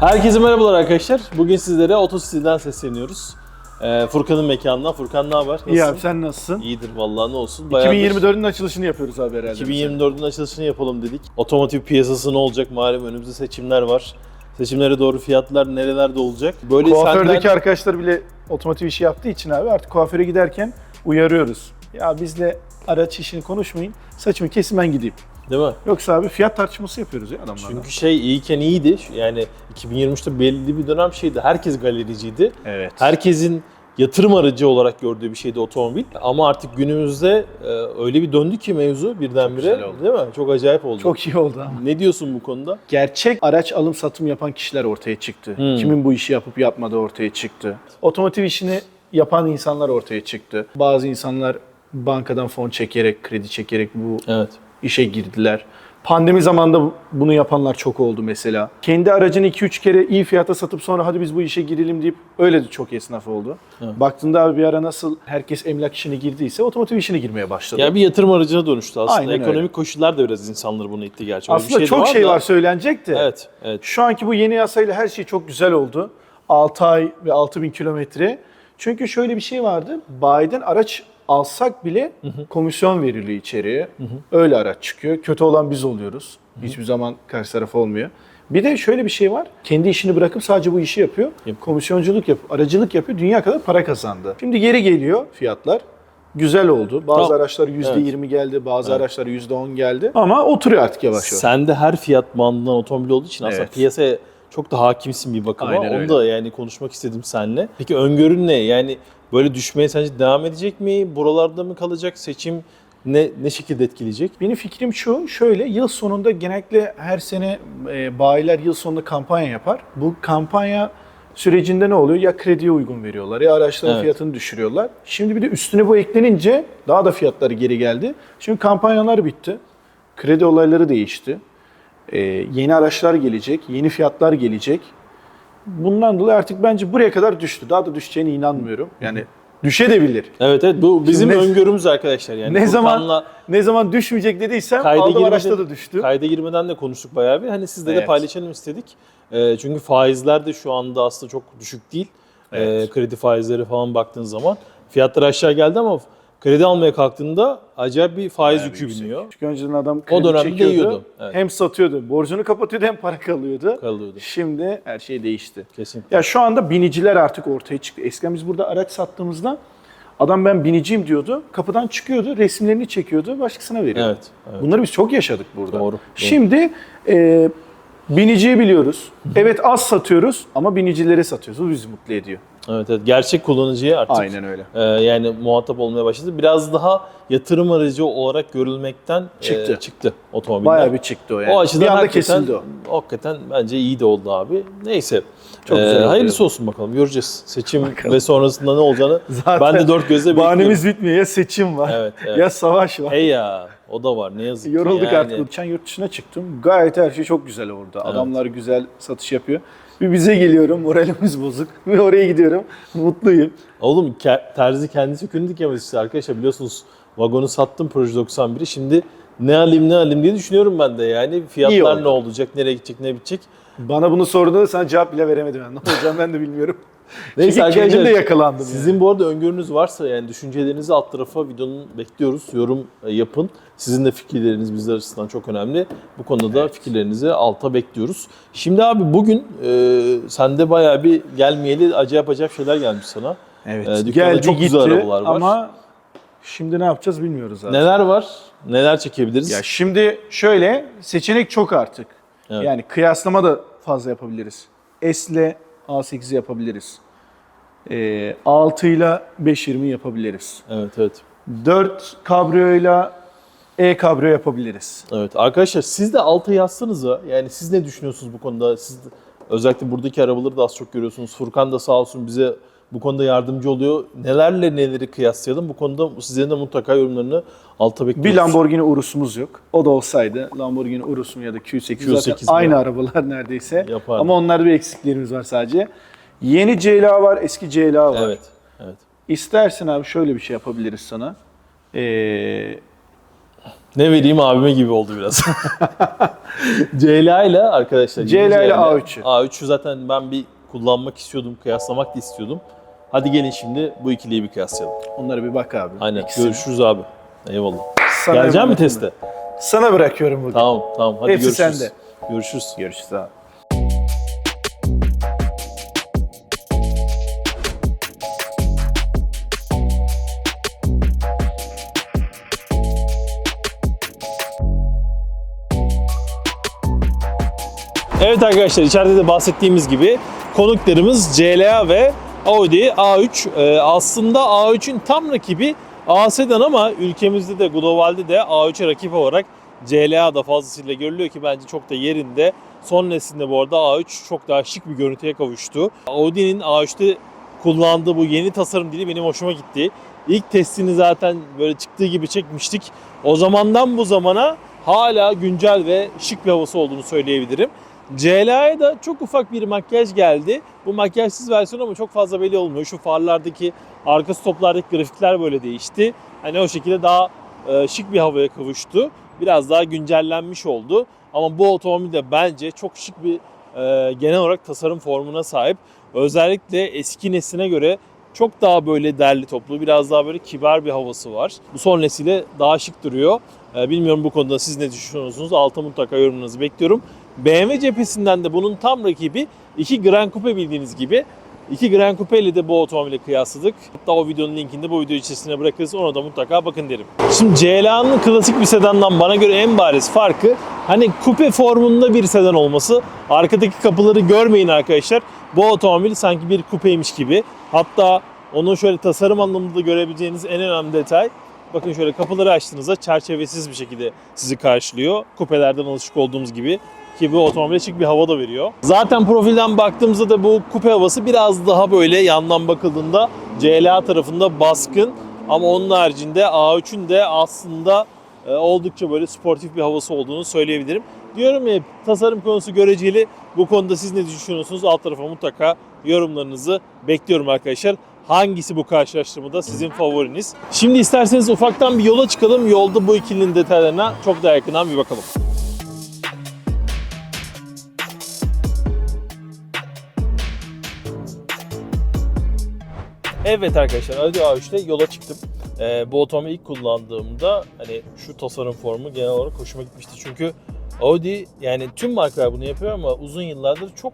Herkese merhabalar arkadaşlar. Bugün sizlere Otosity'den sesleniyoruz. Ee, Furkan'ın mekanından. Furkan ne haber? Nasılsın? İyi abi sen nasılsın? İyidir vallahi ne olsun. Bayağıdır 2024'ün açılışını yapıyoruz abi herhalde. 2024'ün açılışını yapalım dedik. Otomotiv piyasası ne olacak malum önümüzde seçimler var. Seçimlere doğru fiyatlar nerelerde olacak? Böyle Kuafördeki senden... arkadaşlar bile otomotiv işi yaptığı için abi artık kuaföre giderken uyarıyoruz. Ya bizle araç işini konuşmayın. Saçımı kesin ben gideyim. Değil mi? Yoksa abi fiyat tartışması yapıyoruz ya adamlarla. Çünkü şey iyiyken iyiydi. Yani 2023'te belli bir dönem şeydi. Herkes galericiydi. evet. Herkesin yatırım aracı olarak gördüğü bir şeydi otomobil. Ama artık günümüzde e, öyle bir döndü ki mevzu birdenbire. Değil mi? Çok acayip oldu. Çok iyi oldu ama. Ne diyorsun bu konuda? Gerçek araç alım satım yapan kişiler ortaya çıktı. Hmm. Kimin bu işi yapıp yapmadığı ortaya çıktı. Otomotiv işini yapan insanlar ortaya çıktı. Bazı insanlar bankadan fon çekerek, kredi çekerek bu Evet. İşe girdiler. Pandemi zamanında bu- bunu yapanlar çok oldu mesela. Kendi aracını 2-3 kere iyi fiyata satıp sonra hadi biz bu işe girelim deyip öyle de çok esnaf oldu. Evet. Baktığında abi bir ara nasıl herkes emlak işine girdiyse otomotiv işine girmeye başladı. Ya bir yatırım aracına dönüştü aslında. Aynen öyle. Ekonomik koşullar da biraz insanları bunu itti gerçi. Öyle bir Aslında de çok şey da- var söylenecek de. Evet, evet. Şu anki bu yeni yasayla her şey çok güzel oldu. 6 ay ve 6000 kilometre. Çünkü şöyle bir şey vardı. Bayiden araç alsak bile komisyon veriliyor içeriye. Öyle araç çıkıyor. Kötü olan biz oluyoruz. Hiçbir zaman karşı taraf olmuyor. Bir de şöyle bir şey var. Kendi işini bırakıp sadece bu işi yapıyor. Yap. Komisyonculuk yapıyor, aracılık yapıyor. Dünya kadar para kazandı. Şimdi geri geliyor fiyatlar. Güzel oldu. Bazı Tamam. araçlar %20 geldi, bazı Evet. araçlar %10 geldi. Ama oturuyor artık yavaş yavaş. Sen de her fiyat bandından otomobil olduğu için aslında Evet. piyasaya çok da hakimsin bir bakıma. Aynen Onu öyle. da yani konuşmak istedim seninle. Peki öngörün ne? Yani böyle düşmeye sence devam edecek mi? Buralarda mı kalacak? Seçim ne ne şekilde etkileyecek? Benim fikrim şu, şöyle yıl sonunda genellikle her sene e, bayiler yıl sonunda kampanya yapar. Bu kampanya sürecinde ne oluyor? Ya krediye uygun veriyorlar ya araçların Evet. fiyatını düşürüyorlar. Şimdi bir de üstüne bu eklenince daha da fiyatları geri geldi. Şimdi kampanyalar bitti. Kredi olayları değişti. E, yeni araçlar gelecek, yeni fiyatlar gelecek. Bundan dolayı artık bence buraya kadar düştü. Daha da düşeceğine inanmıyorum. Yani düşebilir. Evet evet bu bizim ne- öngörümüz arkadaşlar. Yani ne zaman Furkan'la ne zaman düşmeyecek dediysem kayda aldığım girmeden, araçta da düştü. Kayda girmeden de konuştuk bayağı bir. Hani sizle de Evet. paylaşalım istedik. Ee, çünkü faizler de şu anda aslında çok düşük değil. Evet. Ee, kredi faizleri falan baktığın zaman. Fiyatlar aşağı geldi ama kredi almaya kalktığında acayip bir faiz Bayağı yükü yüksek. biniyor. Çünkü önceden adam kredi dönemde çekiyordu, yiyordu, evet. Hem satıyordu, borcunu kapatıyordu hem para kalıyordu. Kalıyordu. Şimdi her şey değişti. Kesinlikle. Ya şu anda biniciler artık ortaya çıktı. Eskiden biz burada araç sattığımızda adam ben biniciyim diyordu. Kapıdan çıkıyordu, resimlerini çekiyordu, başkasına veriyordu. Evet. evet. Bunları biz çok yaşadık burada. Doğru, doğru. Şimdi e, biniciyi biliyoruz. Evet az satıyoruz ama binicilere satıyoruz. Bu bizi mutlu ediyor. Evet, evet. Gerçek kullanıcıya artık Aynen öyle. e, yani muhatap olmaya başladı. Biraz daha yatırım aracı olarak görülmekten e, Çıktı. çıktı otomobiller. Bayağı bir çıktı o yani. O açıdan bir anda kesildi o. Hakikaten bence iyi de oldu abi. Neyse. Çok Ee, güzel hayırlısı olsun bakalım. Göreceğiz. Seçim Bakalım. ve sonrasında ne olacağını Zaten ben de dört gözle bekliyorum. Bahanemiz bitmiyor. Ya seçim var Evet, evet. ya savaş var. Hey ya o da var ne yazık ki. Yorulduk yani. artık. Geçen yurt dışına çıktım. Gayet her şey çok güzel orada. Adamlar güzel satış yapıyor. Bir bize geliyorum, moralimiz bozuk. Bir oraya gidiyorum, mutluyum. Oğlum ke- terzi kendisi sökündü dikemez işte arkadaşlar biliyorsunuz vagonu sattım Proje 91'i. Şimdi ne alayım ne alayım diye düşünüyorum ben de yani. İyi Fiyatlar oldu. ne olacak, nereye gidecek, ne bitecek. Bana bunu sorduğunda sana cevap bile veremedim. Ben. Ne olacağım ben de bilmiyorum. Neyse Çünkü kendim de yakalandım. yani. Sizin bu arada öngörünüz varsa yani düşüncelerinizi alt tarafa videonun bekliyoruz. Yorum e, yapın. Sizin de fikirleriniz bizler açısından çok önemli. Bu konuda da fikirlerinizi alta bekliyoruz. Şimdi abi bugün e, sende bayağı bir gelmeyeli acayip acayip şeyler gelmiş sana. Evet. Dükkanda Geldi çok gitti güzel arabalar var. ama şimdi ne yapacağız bilmiyoruz abi. Neler var? Neler çekebiliriz? Ya şimdi şöyle seçenek çok artık. Evet. Yani kıyaslama da fazla yapabiliriz. S ile A8'i yapabiliriz. Ee, 6 ile 520 yapabiliriz. Evet evet. 4 kabriyoyla E kabriyo yapabiliriz. Evet arkadaşlar siz de alta yazsanıza. Yani siz ne düşünüyorsunuz bu konuda? Siz de- özellikle buradaki arabaları da az çok görüyorsunuz. Furkan da sağ olsun bize bu konuda yardımcı oluyor. Nelerle neleri kıyaslayalım bu konuda sizlerin de mutlaka yorumlarını alta bekliyoruz. Bir Lamborghini Urus'umuz yok. O da olsaydı Lamborghini Urus'um ya da Q8, Q8 zaten mi? aynı arabalar neredeyse. Yapardı. Ama onlarda bir eksiklerimiz var sadece. Yeni CLA var, eski CLA var. Evet. Evet. İstersen abi şöyle bir şey yapabiliriz sana. Ee, Ne vereyim abime gibi oldu biraz. CLA ile arkadaşlar. CLA yeni ile A3'ü. A3'ü zaten ben bir kullanmak istiyordum, kıyaslamak da istiyordum. Hadi gelin şimdi bu ikiliyi bir kıyaslayalım. onlara bir bak abi. Aynen. İkisini. Görüşürüz abi. Eyvallah. Sana Gelecek mi teste? Sana bırakıyorum bugün. Tamam tamam. Hadi Hepsi görüşürüz. sende. Görüşürüz. Görüşürüz abi. Evet arkadaşlar içeride de bahsettiğimiz gibi konuklarımız CLA ve Audi A3. Ee, aslında A3'ün tam rakibi A sedan ama ülkemizde de globalde de A3'e rakip olarak CLA da fazlasıyla görülüyor ki bence çok da yerinde. Son neslinde bu arada A3 çok daha şık bir görüntüye kavuştu. Audi'nin A3'te kullandığı bu yeni tasarım dili benim hoşuma gitti. İlk testini zaten böyle çıktığı gibi çekmiştik. O zamandan bu zamana hala güncel ve şık bir havası olduğunu söyleyebilirim. CLA'ya da çok ufak bir makyaj geldi. Bu makyajsız versiyon ama çok fazla belli olmuyor. Şu farlardaki, arka stoplardaki grafikler böyle değişti. Hani o şekilde daha e, şık bir havaya kavuştu. Biraz daha güncellenmiş oldu. Ama bu otomobil de bence çok şık bir e, genel olarak tasarım formuna sahip. Özellikle eski nesline göre çok daha böyle derli toplu, biraz daha böyle kibar bir havası var. Bu son nesile daha şık duruyor. E, bilmiyorum bu konuda siz ne düşünüyorsunuz? Alta mutlaka yorumlarınızı bekliyorum. BMW cephesinden de bunun tam rakibi iki Grand Coupe bildiğiniz gibi. İki Grand Coupe ile de bu otomobili kıyasladık. Hatta o videonun linkini de bu video içerisine bırakırız. Ona da mutlaka bakın derim. Şimdi CLA'nın klasik bir sedandan bana göre en bariz farkı hani kupe formunda bir sedan olması. Arkadaki kapıları görmeyin arkadaşlar. Bu otomobil sanki bir kupeymiş gibi. Hatta onun şöyle tasarım anlamında görebileceğiniz en önemli detay Bakın şöyle kapıları açtığınızda çerçevesiz bir şekilde sizi karşılıyor. Kupelerden alışık olduğumuz gibi ki bu otomobile şık bir hava da veriyor. Zaten profilden baktığımızda da bu kupe havası biraz daha böyle yandan bakıldığında CLA tarafında baskın. Ama onun haricinde A3'ün de aslında e, oldukça böyle sportif bir havası olduğunu söyleyebilirim. Diyorum ya tasarım konusu göreceli. Bu konuda siz ne düşünüyorsunuz? Alt tarafa mutlaka yorumlarınızı bekliyorum arkadaşlar. Hangisi bu karşılaştırmada sizin favoriniz? Şimdi isterseniz ufaktan bir yola çıkalım. Yolda bu ikilinin detaylarına çok daha yakından bir bakalım. Evet arkadaşlar Audi A3'te yola çıktım. Ee, bu otomobili ilk kullandığımda hani şu tasarım formu genel olarak hoşuma gitmişti. Çünkü Audi yani tüm markalar bunu yapıyor ama uzun yıllardır çok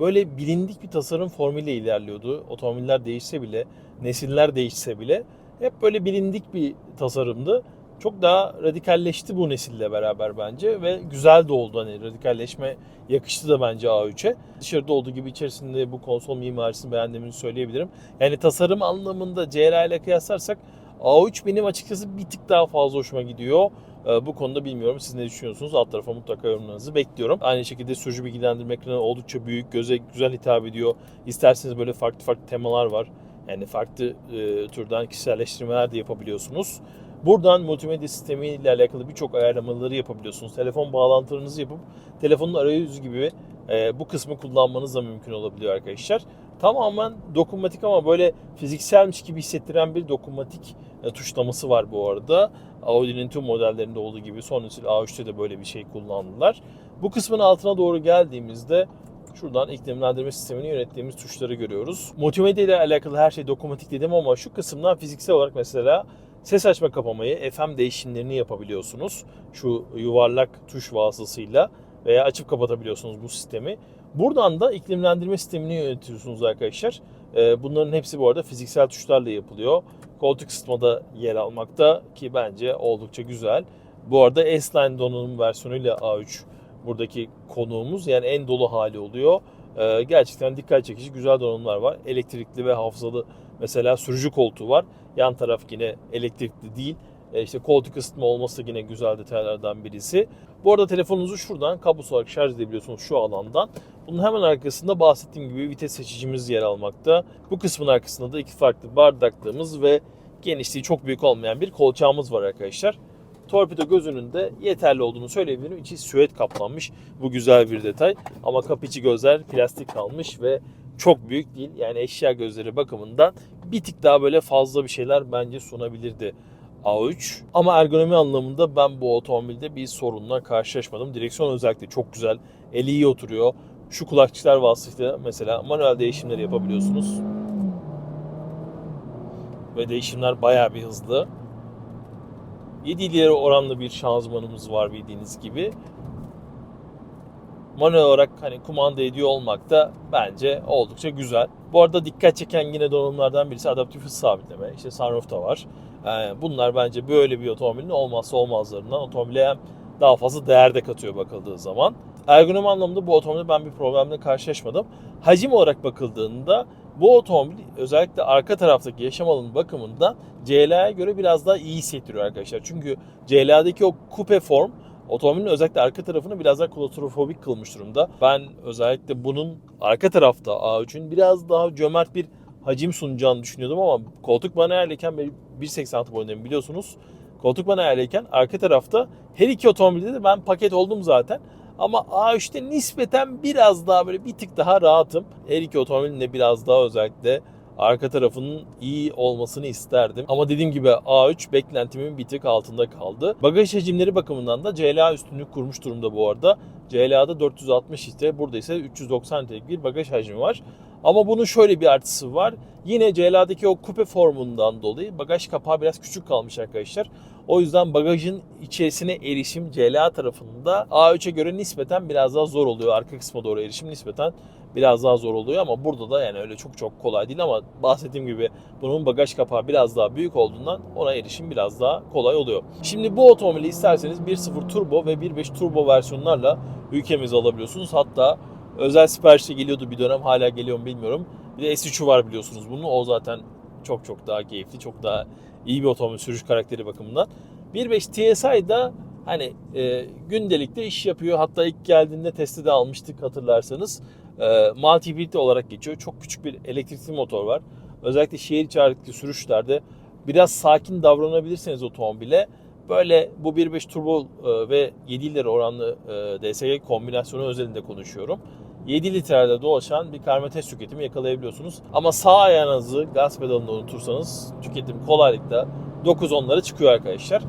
böyle bilindik bir tasarım formuyla ilerliyordu. Otomobiller değişse bile, nesiller değişse bile hep böyle bilindik bir tasarımdı. Çok daha radikalleşti bu nesille beraber bence ve güzel de oldu hani radikalleşme yakıştı da bence A3'e. Dışarıda olduğu gibi içerisinde bu konsol mimarisini beğendiğimi söyleyebilirim. Yani tasarım anlamında CLA ile kıyaslarsak A3 benim açıkçası bir tık daha fazla hoşuma gidiyor. Ee, Bu konuda bilmiyorum siz ne düşünüyorsunuz? Alt tarafa mutlaka yorumlarınızı bekliyorum. Aynı şekilde sürücü bilgilendirme ekranı oldukça büyük, göze güzel hitap ediyor. İsterseniz böyle farklı farklı temalar var. Yani farklı e, türden kişiselleştirmeler de yapabiliyorsunuz. Buradan multimedya sistemi ile alakalı birçok ayarlamaları yapabiliyorsunuz. Telefon bağlantılarınızı yapıp telefonun arayüzü gibi e, bu kısmı kullanmanız da mümkün olabiliyor arkadaşlar. Tamamen dokunmatik ama böyle fizikselmiş gibi hissettiren bir dokunmatik e, tuşlaması var bu arada. Audi'nin tüm modellerinde olduğu gibi son nesil A3'te de böyle bir şey kullandılar. Bu kısmın altına doğru geldiğimizde şuradan iklimlendirme sistemini yönettiğimiz tuşları görüyoruz. Multimedya ile alakalı her şey dokunmatik dedim ama şu kısımdan fiziksel olarak mesela ses açma kapamayı, FM değişimlerini yapabiliyorsunuz. Şu yuvarlak tuş vasıtasıyla veya açıp kapatabiliyorsunuz bu sistemi. Buradan da iklimlendirme sistemini yönetiyorsunuz arkadaşlar. Ee, Bunların hepsi bu arada fiziksel tuşlarla yapılıyor. Koltuk ısıtmada yer almakta ki bence oldukça güzel. Bu arada S-Line donanım versiyonuyla A3 buradaki konuğumuz yani en dolu hali oluyor. Ee, gerçekten dikkat çekici güzel donanımlar var. Elektrikli ve hafızalı mesela sürücü koltuğu var. Yan taraf yine elektrikli değil. E, işte koltuk ısıtma olması yine güzel detaylardan birisi. Bu arada telefonunuzu şuradan kablosuz olarak şarj edebiliyorsunuz şu alandan. Bunun hemen arkasında bahsettiğim gibi vites seçicimiz yer almakta. Bu kısmın arkasında da iki farklı bardaklığımız ve genişliği çok büyük olmayan bir kolçağımız var arkadaşlar. Torpido gözünün de yeterli olduğunu söyleyebilirim. İçi süet kaplanmış. Bu güzel bir detay. Ama kapı içi gözler plastik kalmış ve çok büyük değil. Yani eşya gözleri bakımından bir tık daha böyle fazla bir şeyler bence sunabilirdi A3. Ama ergonomi anlamında ben bu otomobilde bir sorunla karşılaşmadım. Direksiyon özellikle çok güzel. Eli iyi oturuyor. Şu kulakçıklar vasıtasıyla mesela manuel değişimleri yapabiliyorsunuz. Ve değişimler bayağı bir hızlı. 7 ileri oranlı bir şanzımanımız var bildiğiniz gibi. Manuel olarak hani kumanda ediyor olmak da bence oldukça güzel. Bu arada dikkat çeken yine donanımlardan birisi adaptif hız sabitleme. İşte sunroof da var. Yani bunlar bence böyle bir otomobilin olmazsa olmazlarından. Otomobile daha fazla değer de katıyor bakıldığı zaman. Ergonomi anlamında bu otomobilde ben bir problemle karşılaşmadım. Hacim olarak bakıldığında bu otomobil özellikle arka taraftaki yaşam alanı bakımından CLA'ya göre biraz daha iyi hissettiriyor arkadaşlar. Çünkü CLA'daki o kupe form otomobilin özellikle arka tarafını biraz daha klostrofobik kılmış durumda. Ben özellikle bunun arka tarafta A3'ün biraz daha cömert bir hacim sunacağını düşünüyordum ama koltuk bana ayarlayken 1.86 boyundayım biliyorsunuz. Koltuk bana ayarlayken arka tarafta her iki otomobilde de ben paket oldum zaten. Ama A3'te nispeten biraz daha böyle bir tık daha rahatım. Her iki otomobilin de biraz daha özellikle arka tarafının iyi olmasını isterdim. Ama dediğim gibi A3 beklentimin bir tık altında kaldı. Bagaj hacimleri bakımından da CLA üstünlük kurmuş durumda bu arada. CLA'da 460 litre, burada ise 390 litrelik bir bagaj hacmi var. Ama bunun şöyle bir artısı var. Yine CLA'daki o kupe formundan dolayı bagaj kapağı biraz küçük kalmış arkadaşlar. O yüzden bagajın içerisine erişim CLA tarafında A3'e göre nispeten biraz daha zor oluyor. Arka kısma doğru erişim nispeten biraz daha zor oluyor ama burada da yani öyle çok çok kolay değil ama bahsettiğim gibi bunun bagaj kapağı biraz daha büyük olduğundan ona erişim biraz daha kolay oluyor. Şimdi bu otomobili isterseniz 1.0 turbo ve 1.5 turbo versiyonlarla ülkemize alabiliyorsunuz. Hatta özel siparişle geliyordu bir dönem hala geliyor mu bilmiyorum. Bir de S3'ü var biliyorsunuz bunun. O zaten çok çok daha keyifli, çok daha iyi bir otomobil sürüş karakteri bakımından. 1.5 TSI da hani e, gündelikte iş yapıyor. Hatta ilk geldiğinde testi de almıştık hatırlarsanız. E, multi olarak geçiyor. Çok küçük bir elektrikli motor var. Özellikle şehir hareketli sürüşlerde biraz sakin davranabilirseniz otomobile böyle bu 1.5 turbo e, ve 7 ileri oranlı e, DSG kombinasyonu özelinde konuşuyorum. 7 litrede dolaşan bir karmates tüketimi yakalayabiliyorsunuz. Ama sağ ayağınızı gaz pedalında unutursanız tüketim kolaylıkla 9-10'lara çıkıyor arkadaşlar.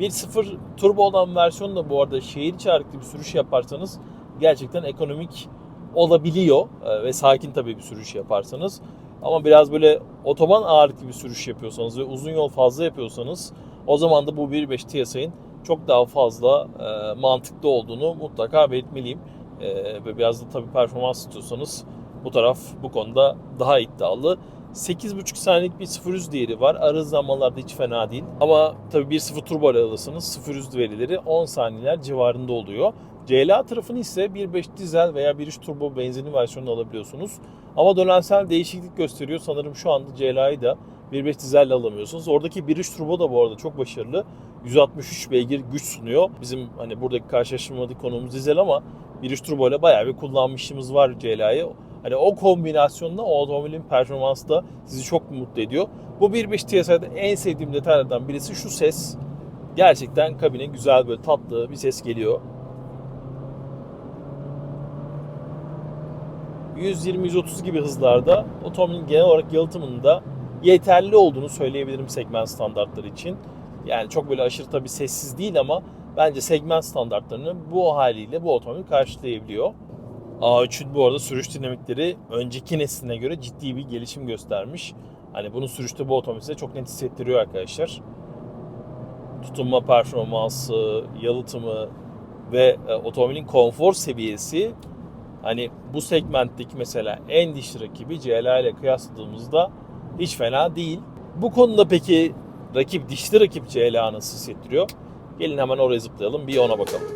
1.0 turbo olan versiyonu da bu arada şehir içi hareketli bir sürüş yaparsanız gerçekten ekonomik olabiliyor Ee, ve sakin tabii bir sürüş yaparsanız. Ama biraz böyle otoban ağırlıklı bir sürüş yapıyorsanız ve uzun yol fazla yapıyorsanız o zaman da bu 1.5 TSI'nin çok daha fazla e, mantıklı olduğunu mutlaka belirtmeliyim. E, ve biraz da tabii performans istiyorsanız bu taraf bu konuda daha iddialı. 8.5 saniyelik bir 0-100 değeri var. Ara zamanlarda hiç fena değil. Ama tabii 1.0 turbo ile alırsanız 0-100 verileri 10 saniyeler civarında oluyor. CLA tarafını ise 1.5 dizel veya 1.3 turbo benzinli versiyonunu alabiliyorsunuz. Ama dönemsel değişiklik gösteriyor. Sanırım şu anda CLA'yı da 1.5 dizelle alamıyorsunuz. Oradaki 1.3 turbo da bu arada çok başarılı. 163 beygir güç sunuyor. Bizim hani buradaki karşılaştırmadık konumuz dizel ama 1.3 turbo ile bayağı bir kullanmışlığımız var CLA'yı. Hani o kombinasyonla o otomobilin performansı da sizi çok mutlu ediyor. Bu 1.5 TSI'de en sevdiğim detaylardan birisi şu ses. Gerçekten kabine güzel böyle tatlı bir ses geliyor. 120-130 gibi hızlarda otomobilin genel olarak yalıtımında yeterli olduğunu söyleyebilirim segment standartları için. Yani çok böyle aşırı tabii sessiz değil ama bence segment standartlarını bu haliyle bu otomobil karşılayabiliyor. A3'ün bu arada sürüş dinamikleri önceki nesline göre ciddi bir gelişim göstermiş. Hani bunu sürüşte bu otomobil size çok net hissettiriyor arkadaşlar. Tutunma performansı, yalıtımı ve e, otomobilin konfor seviyesi hani bu segmentteki mesela en dişli rakibi CLA ile kıyasladığımızda hiç fena değil. Bu konuda peki rakip dişli rakip CLA nasıl hissettiriyor? Gelin hemen oraya zıplayalım bir ona bakalım.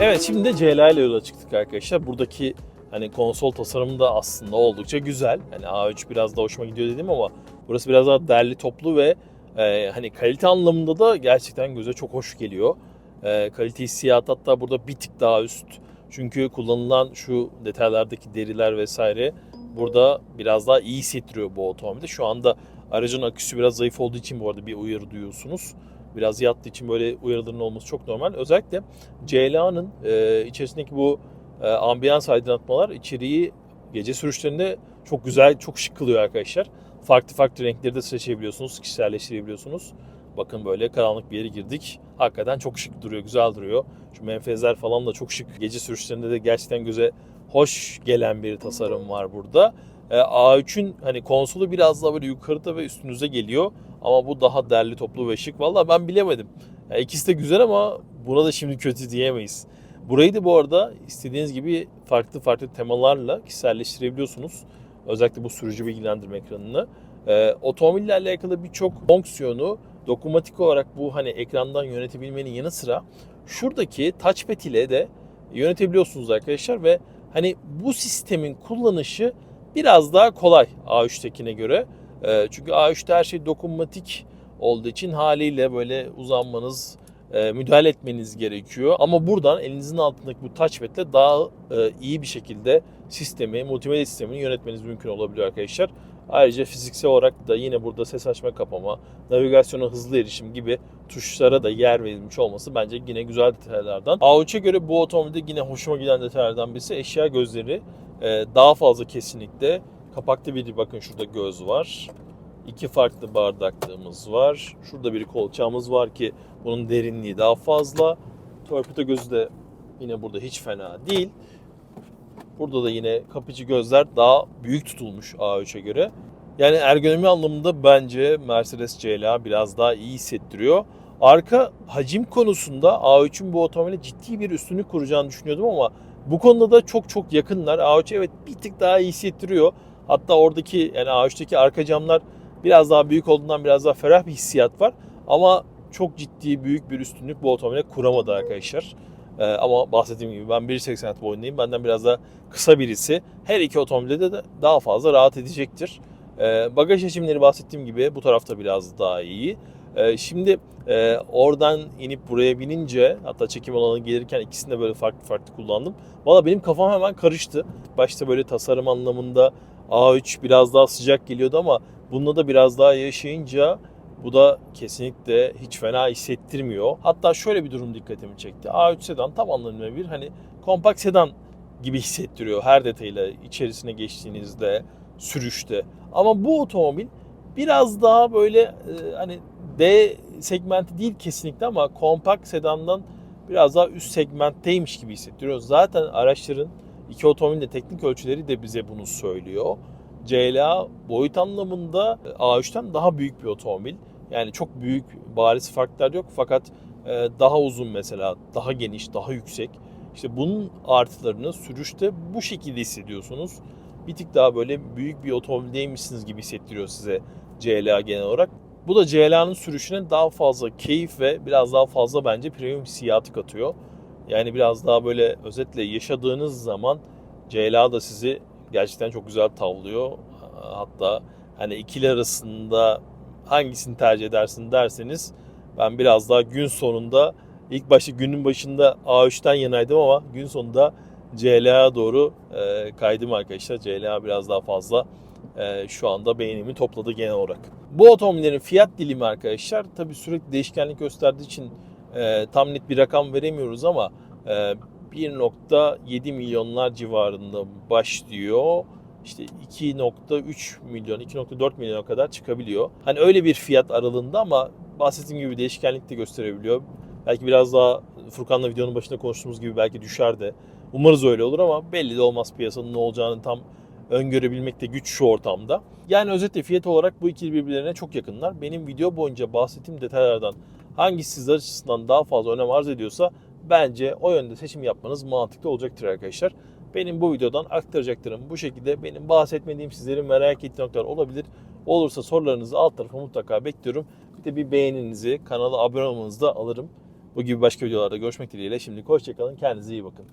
Evet şimdi de CLA ile yola çıktık arkadaşlar. Buradaki hani konsol tasarımı da aslında oldukça güzel. Hani A3 biraz da hoşuma gidiyor dedim ama burası biraz daha derli toplu ve e, hani kalite anlamında da gerçekten göze çok hoş geliyor. E, kalite hissiyat hatta burada bir tık daha üst. Çünkü kullanılan şu detaylardaki deriler vesaire burada biraz daha iyi hissettiriyor bu otomobilde. Şu anda aracın aküsü biraz zayıf olduğu için bu arada bir uyarı duyuyorsunuz. Biraz yattığı için böyle uyarıların olması çok normal. Özellikle CLA'nın e, içerisindeki bu e, ambiyans aydınlatmalar içeriği gece sürüşlerinde çok güzel, çok şık kılıyor arkadaşlar. Farklı farklı renkleri de seçebiliyorsunuz, kişiselleştirebiliyorsunuz. Bakın böyle karanlık bir yere girdik. Hakikaten çok şık duruyor, güzel duruyor. Şu menfezler falan da çok şık. Gece sürüşlerinde de gerçekten göze hoş gelen bir tasarım var burada. E, A3'ün hani konsolu biraz daha böyle yukarıda ve üstünüze geliyor. Ama bu daha derli toplu ve şık. Valla ben bilemedim. Ya ikisi de güzel ama buna da şimdi kötü diyemeyiz. Burayı da bu arada istediğiniz gibi farklı farklı temalarla kişiselleştirebiliyorsunuz. Özellikle bu sürücü bilgilendirme ekranını. Ee, otomobille alakalı birçok fonksiyonu dokunmatik olarak bu hani ekrandan yönetebilmenin yanı sıra şuradaki touchpad ile de yönetebiliyorsunuz arkadaşlar ve hani bu sistemin kullanışı biraz daha kolay A3'tekine göre. Ee, çünkü A3'te her şey dokunmatik olduğu için haliyle böyle uzanmanız, e, müdahale etmeniz gerekiyor. Ama buradan elinizin altındaki bu touchpad'le daha e, iyi bir şekilde sistemi, multimedya sistemini yönetmeniz mümkün olabiliyor arkadaşlar. Ayrıca fiziksel olarak da yine burada ses açma kapama, navigasyona hızlı erişim gibi tuşlara da yer verilmiş olması bence yine güzel detaylardan. A3'e göre bu otomobilde yine hoşuma giden detaylardan birisi eşya gözleri e, daha fazla kesinlikle. Kapakta bir bakın şurada göz var. İki farklı bardaklığımız var. Şurada bir kolçağımız var ki bunun derinliği daha fazla. Torpido gözü de yine burada hiç fena değil. Burada da yine kapıcı gözler daha büyük tutulmuş A3'e göre. Yani ergonomi anlamında bence Mercedes CLA biraz daha iyi hissettiriyor. Arka hacim konusunda A3'ün bu otomobile ciddi bir üstünlük kuracağını düşünüyordum ama bu konuda da çok çok yakınlar. A3 evet bir tık daha iyi hissettiriyor. Hatta oradaki yani A3'teki arka camlar biraz daha büyük olduğundan biraz daha ferah bir hissiyat var. Ama çok ciddi büyük bir üstünlük bu otomobile kuramadı arkadaşlar. Ee, ama bahsettiğim gibi ben 1.86 boyundayım. Benden biraz daha kısa birisi. Her iki otomobilde de daha fazla rahat edecektir. Ee, bagaj hacimleri bahsettiğim gibi bu tarafta biraz daha iyi. Ee, şimdi e, oradan inip buraya binince hatta çekim alanı gelirken ikisini de böyle farklı farklı kullandım. Valla benim kafam hemen karıştı. Başta böyle tasarım anlamında A3 biraz daha sıcak geliyordu ama bununla da biraz daha yaşayınca bu da kesinlikle hiç fena hissettirmiyor. Hatta şöyle bir durum dikkatimi çekti. A3 sedan tam anlamıyla bir hani kompakt sedan gibi hissettiriyor her detayıyla içerisine geçtiğinizde, sürüşte. Ama bu otomobil biraz daha böyle e, hani D segmenti değil kesinlikle ama kompakt sedandan biraz daha üst segmentteymiş gibi hissettiriyor. Zaten araçların iki otomobilin de teknik ölçüleri de bize bunu söylüyor. CLA boyut anlamında A3'ten daha büyük bir otomobil. Yani çok büyük bariz farklar yok fakat e, daha uzun mesela, daha geniş, daha yüksek. İşte bunun artılarını sürüşte bu şekilde hissediyorsunuz. Bir tık daha böyle büyük bir otomobildeymişsiniz gibi hissettiriyor size CLA genel olarak. Bu da CLA'nın sürüşüne daha fazla keyif ve biraz daha fazla bence premium hissiyatı katıyor. Yani biraz daha böyle özetle yaşadığınız zaman CLA da sizi gerçekten çok güzel tavlıyor. Hatta hani ikili arasında hangisini tercih edersin derseniz ben biraz daha gün sonunda ilk başta günün başında A3'ten yanaydım ama gün sonunda CLA'ya doğru e, kaydım arkadaşlar. CLA biraz daha fazla e, şu anda beğenimi topladı genel olarak. Bu otomobillerin fiyat dilimi arkadaşlar tabi sürekli değişkenlik gösterdiği için e, tam net bir rakam veremiyoruz ama e, 1.7 milyonlar civarında başlıyor. İşte 2.3 milyon, 2.4 milyona kadar çıkabiliyor. Hani öyle bir fiyat aralığında ama bahsettiğim gibi değişkenlik de gösterebiliyor. Belki biraz daha Furkan'la videonun başında konuştuğumuz gibi belki düşer de. Umarız öyle olur ama belli de olmaz piyasanın ne olacağını tam öngörebilmek de güç şu ortamda. Yani özetle fiyat olarak bu ikili birbirlerine çok yakınlar. Benim video boyunca bahsettiğim detaylardan hangisi sizler açısından daha fazla önem arz ediyorsa bence o yönde seçim yapmanız mantıklı olacaktır arkadaşlar. Benim bu videodan aktaracaklarım bu şekilde. Benim bahsetmediğim sizlerin merak ettiği noktalar olabilir. Olursa sorularınızı alt tarafa mutlaka bekliyorum. Bir de bir beğeninizi, kanala abone olmanızı da alırım. Bu gibi başka videolarda görüşmek dileğiyle. Şimdilik hoşçakalın. Kendinize iyi bakın.